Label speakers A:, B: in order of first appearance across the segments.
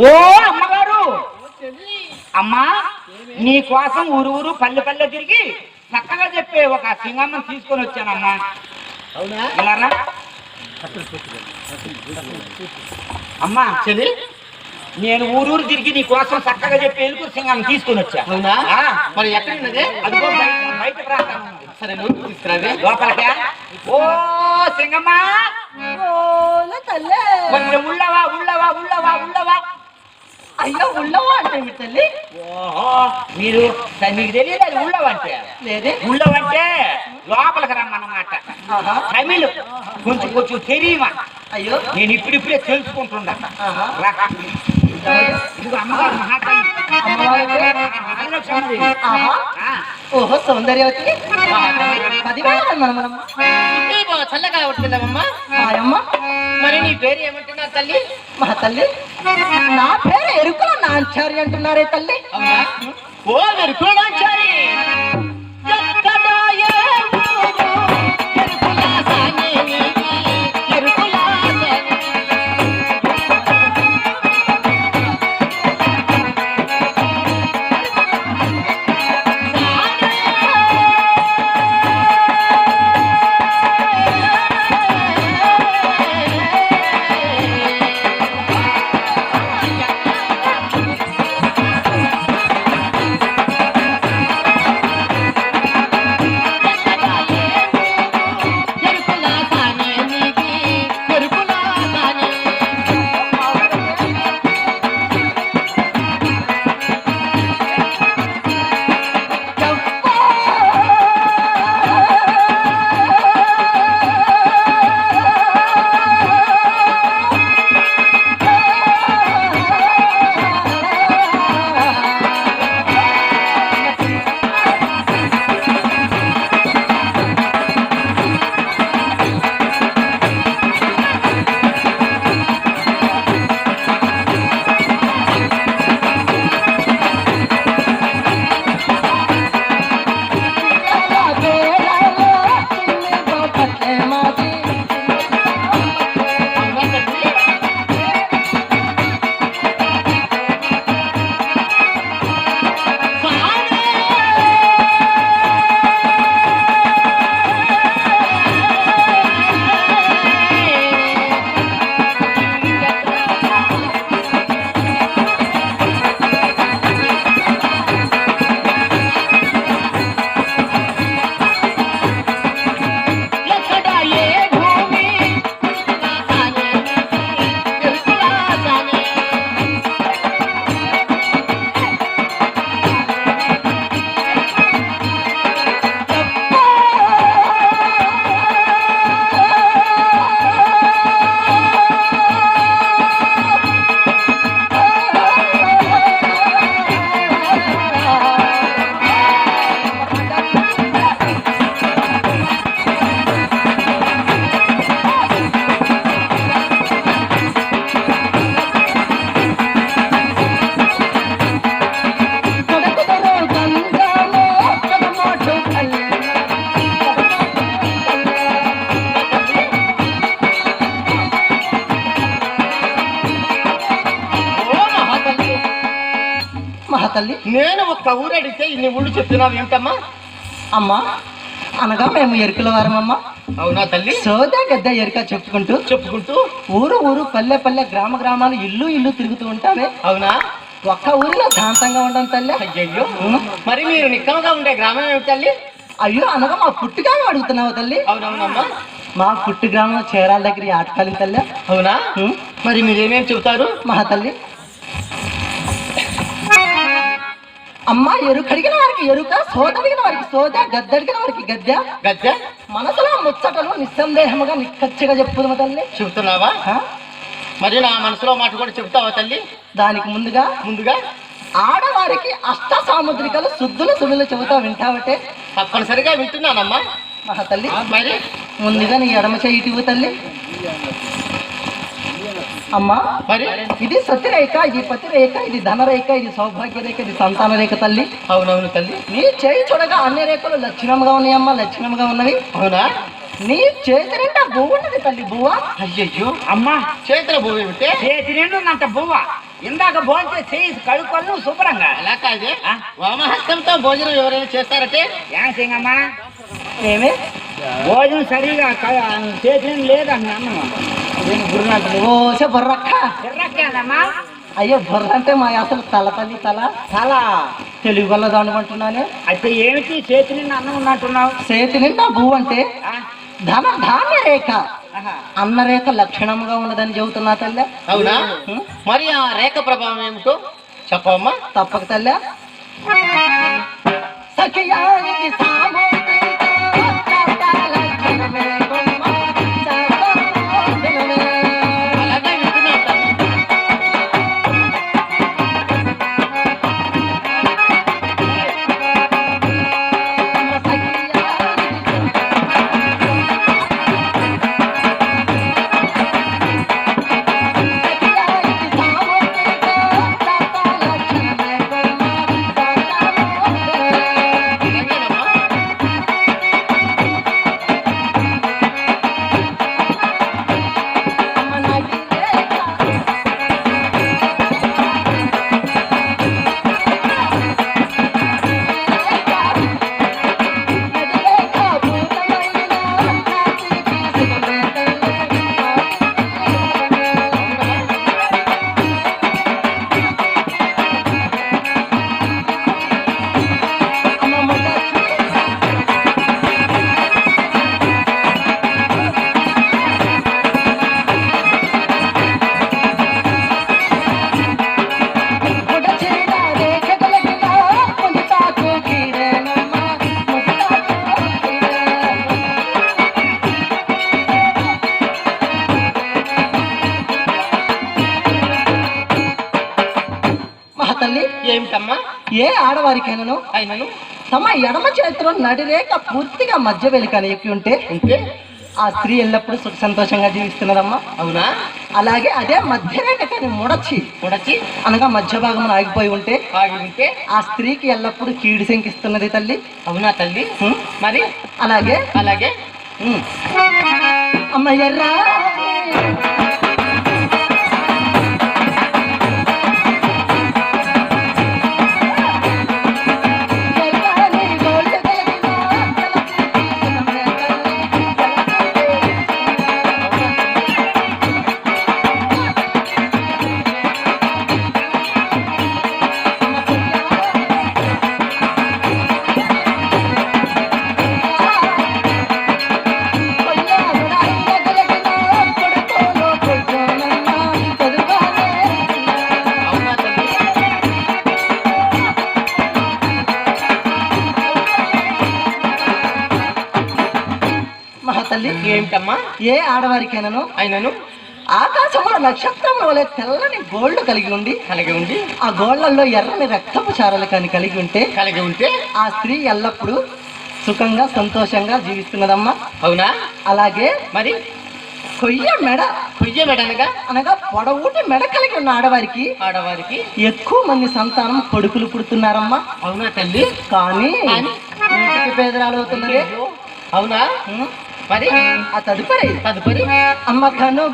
A: ఓ అమ్మగారు! అమ్మా నీ కోసం ఊరు ఊరు పల్లె పల్లె తిరిగి చక్కగా చెప్పే ఒక సింగమ్మని తీసుకొని వచ్చానమ్మా.
B: అవునా.
A: అమ్మా
B: చెల్లి
A: నేను ఊరూరు తిరిగి నీ కోసం చక్కగా చెప్పి ఎలుగు సింగం తీసుకొని వచ్చా?
B: అవునా. మరి ఎక్కడ ఉన్నది
A: అదిగో.
B: సరే నువ్వు తీసుకురావే.
A: లోపలికా ఓ సింగమ్మా! కొంచెం ఉళ్ళవా ఉళ్ళవా ఉళ్ళవా ఉళ్ళవా.
C: అయ్యో ఉళ్ళవా అంటే మీ తల్లి?
A: మీరు మీకు తెలియలేదు ఉళ్ళవంటే
C: లేదే?
A: ఉళ్ళవంటే లోపలికి రమ్మన్నమాట. తమిళ్ కొంచెం కొంచెం తెలియమా?
C: అయ్యో.
A: నేను ఇప్పుడిప్పుడే తెలుసుకుంటున్నా. అమ్మగారు మహాకాళి
C: ఓహో సౌందర్యవతి. పది వేల
B: చల్లగా ఉంటుందమ్మా. మరి నీ పేరు ఏమంటుంది? తల్లి?
C: మా తల్లి నా పేరు ఎరుకుల నాంచారి అంటున్నారే తల్లి.
B: ఓ మీరు నాంచారి.
C: మహాతల్లి
B: నేను ఒక్క ఊరు అడిగితే ఇన్ని ఊళ్ళు చెప్తున్నావు ఏమిటమ్మా
C: అమ్మా అనగా మేము ఎరుకుల వారమమ్మ.
B: అవునా తల్లి?
C: సోదా గద్ద ఎరుక చెప్పుకుంటూ
B: చెప్పుకుంటూ?
C: ఊరు ఊరు పల్లె పల్లె గ్రామ గ్రామాలు ఇల్లు ఇల్లు తిరుగుతూ ఉంటామే
B: అవునా?
C: ఒక్క ఊరిలో శాంతంగా ఉండడం తల్లి.
B: అయ్యయ్యో. మరి మీరు నిక్కమగా ఉండే గ్రామం ఏమిటి తల్లి?
C: అయ్యో అనగా మా పుట్టుగాను అడుగుతున్నావు తల్లి.
B: అవునవునమ్మా.
C: మా పుట్టు గ్రామం చీరాల దగ్గర ఆటకాలి తల్లి.
B: అవునా? మరి మీరేమేం చెబుతారు?
C: మహా తల్లి అమ్మ ఎరుకు అడిగిన వారికి ఎరుక సోద అడిగిన వారికి సోద గద్ద అడిగిన వారికి గద్ద.
B: గద్దె?
C: మనసులో ముచ్చటలు నిస్సందేహముగా నిక్కచ్చిగా చెప్పుదమ్మ తల్లి.
B: చెబుతున్నావా? మరి నా మనసులో మాట కూడా చెబుతావా తల్లి?
C: దానికి ముందుగా
B: ముందుగా?
C: ఆడవారికి అష్ట సాముద్రికలు శుద్ధులు సుడులు చెబుతా వింటావటే.
B: తప్పనిసరిగా వింటున్నానమ్మా.
C: మహా తల్లి.
B: మరి?
C: ముందుగా నీ ఎడమ చేయి తల్లి. అమ్మా
B: మరి?
C: ఇది సత్యరేఖ ఇది పతిరేఖ ఇది ధనరేఖ ఇది సౌభాగ్య రేఖ ఇది సంతాన రేఖ తల్లి.
B: అవునవును తల్లి.
C: నీ చేయి చూడగా అన్ని రేఖలు లక్షణంగా ఉన్నాయమ్మా లక్షణంగా ఉన్నవి.
B: అవునా?
C: నీ చేతి నిండా బువ్వ ఉన్నది తల్లి బువ్వ
B: అయ్యయ్యో
A: అమ్మా
B: చేతుల భూమి ఏమిటే?
A: చేతి నిండుందంట బువ్వ ఇందాక భోంచే చేయి కడుక్కొని శుభ్రంగా.
B: అలా కాదు? వామహస్తంతో భోజనం ఎవరైనా చేస్తారంటే?
A: ఏం సింగమ్మా
C: ఏమి?
A: భోజనం సరిగా చేసిన లేదన్న అన్నం గురునాథుడు
C: ఓసే బుర్రక్క.
A: ఎర్రక్కేదమ్మా
C: అయ్యో బుర్ర అంటే మా అసలు తల తల్లి తల.
A: తల.
C: తెలుగు వల్ల అనుకుంటున్నాను
A: అయితే ఏమిటి చేతి నిండా అన్నం ఉన్నట్టున్నావు?
C: చేతి నిండా భూ అంటే? ధన ధాన్య రేఖ. అన్న రేఖ లక్షణంగా ఉన్నదని చెబుతున్నా తల్లి.
B: అవునా? మరి ఆ రేఖ ప్రభావం ఏమిటో చెప్పమ్మా
C: తప్పక తల్లి. సఖియానికి ఆడవారికైనాను
B: అయినను
C: తమ ఎడమ చేతిలో నడిరేక పూర్తిగా మధ్య వెలికని ఎక్కి ఉంటే
B: ఉంటే
C: ఆ స్త్రీ ఎల్లప్పుడూ సుఖ సంతోషంగా జీవిస్తున్నదమ్మా
B: అవునా?
C: అలాగే అదే మధ్యరేఖ కానీ ముడచి
B: ఉడచి
C: అనగా మధ్య భాగం ఆగిపోయి ఉంటే
B: ఆగి ఉంటే
C: ఆ స్త్రీకి ఎల్లప్పుడూ కీడు శంకిస్తున్నది తల్లి.
B: అవునా తల్లి? మరి?
C: అలాగే?
B: అలాగే.
C: అమ్మ ఎర్రా
B: ఏమిటమ్మా?
C: ఏ ఆడవారికైనాను?
B: అయినను?
C: ఆకాశంలో నక్షత్రం వలె తెల్లని గోల్డ్ కలిగి ఉండి
B: కలిగి ఉండి
C: ఆ గోళ్ళలో ఎర్రని రక్తపు చారలు కానీ కలిగి ఉంటే
B: కలిగి ఉంటే
C: ఆ స్త్రీ ఎల్లప్పుడూ సుఖంగా సంతోషంగా జీవిస్తున్నదమ్మా.
B: అవునా?
C: అలాగే
B: మరి?
C: కొయ్య మెడ
B: కుయ్య మెడనగా
C: అనగా? పొడవుటి మెడ కలిగి ఉన్న ఆడవారికి
B: ఆడవారికి?
C: ఎక్కువ మంది సంతానం కొడుకులు పుడుతున్నారమ్మా.
B: అవునా తల్లి?
C: కానీ పేదరాలు అవుతున్నదే
B: అయ్యో, అవునా?
C: తదుపరి
B: తదుపరి
C: అమ్మ కను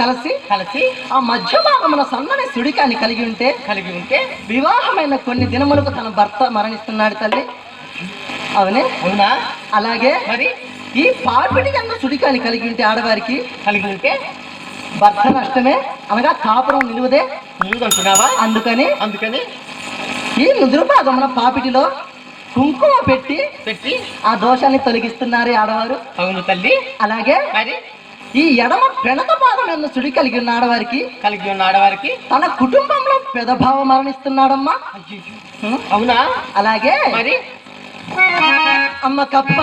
C: కలిసి
B: కలిసి
C: ఆ మధ్య భాగమున సన్నని సుడికాన్ని కలిగి ఉంటే
B: కలిగి ఉంటే
C: వివాహమైన కొన్ని దినములకు తన భర్త మరణిస్తున్నాడు తల్లి. అవునే?
B: అవునా?
C: అలాగే
B: మరి?
C: ఈ పాపిడి కన్నా సుడికాన్ని కలిగి ఉంటే ఆడవారికి
B: కలిగి ఉంటే?
C: భర్త నష్టమే అనగా కాపురం నిలువదే.
B: ముందంటున్నావా
C: అందుకని
B: అందుకని?
C: ఈ నుదురు భాగమున పాపిటిలో కుంకుమ పెట్టి
B: పెట్టి?
C: ఆ దోషాన్ని తొలగిస్తున్నారు ఆడవారు.
B: అవును తల్లి.
C: అలాగే
B: మరి?
C: ఈ ఎడమ భాగం ఉన్న సుడి కలిగి ఉన్న ఆడవారికి
B: కలిగి ఉన్న ఆడవారికి
C: తన కుటుంబంలో పెదభావ మరణిస్తున్నాడమ్మా?
B: అవునా?
C: అలాగే.
B: మరి?
C: అమ్మ కప్ప.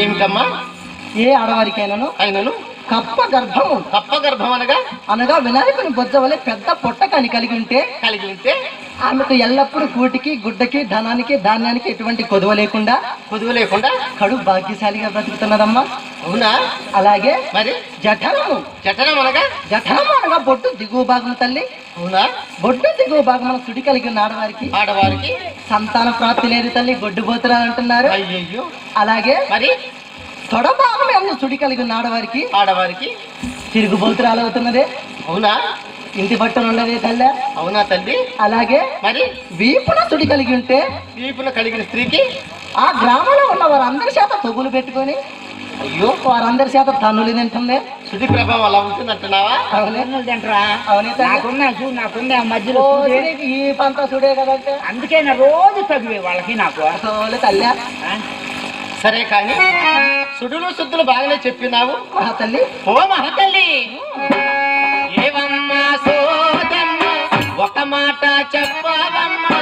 B: ఏమిటమ్మా?
C: ఏ ఆడవారికైనాను?
B: ఆయనను
C: కప్ప గర్భము.
B: కప్ప గర్భం అనగా?
C: అనగా వినాయకుని బొజ్జ వలె పెద్ద పొట్ట కాని కలిగి ఉంటే?
B: కలిగి ఉంటే?
C: ఆమెకు ఎల్లప్పుడూ కూటికి గుడ్డకి ధనానికి ధాన్యానికి ఎటువంటి కొదువ లేకుండా
B: కుదువు లేకుండా?
C: కడు భాగ్యశాలిగా బ్రతుకుతున్నదమ్మా.
B: అవునా?
C: అలాగే
B: మరి?
C: జఠరము.
B: జఠరం అనగా?
C: జఠరము అనగా బొట్టు దిగువ భాగం తల్లి.
B: అవునా?
C: బొట్టు దిగువ భాగం సుడి కలిగి ఉన్న ఆడవారికి
B: ఆడవారికి?
C: సంతాన ప్రాప్తి లేదు తల్లి గొడ్డు పోతురా అంటున్నారు. అలాగే
B: మరి?
C: తొడ భాగం ఏమో సుడి కలిగి ఉన్న ఆడవారికి
B: ఆడవారికి?
C: తిరుగుబోతురాలు అవుతున్నదే.
B: అవునా?
C: ఇంటి బట్టలు ఉన్నదే తల్లి?
B: అవునా తల్లి?
C: అలాగే
B: మరి?
C: వీపున సుడి కలిగి ఉంటే?
B: వీపున కలిగిన స్త్రీకి?
C: ఆ గ్రామంలో ఉన్న వారందరి చేత తొగులు పెట్టుకొని
B: అయ్యో!
C: వారందరి చేత తన్నులు తింటుంది.
B: శుద్ధి ప్రభావం అలా
A: తింటరా?
C: అవునే తల్లి.
A: నాకున్నా చూడు నాకుంది ఆ మధ్యలో చూడే.
C: ఈ పంత సుడే కదంటే.
A: అందుకే నా రోజు చదివే వాళ్ళకి నాకు.
C: అసలు తల్లి?
B: సరే కానీ సుడులు శుద్ధులు బాగానే చెప్పినావు.
C: మహా తల్లి.
B: ఓ. మహతల్లి ఏవమ్మా సోదమ్మ ఒక మాట చెప్పవమ్మా.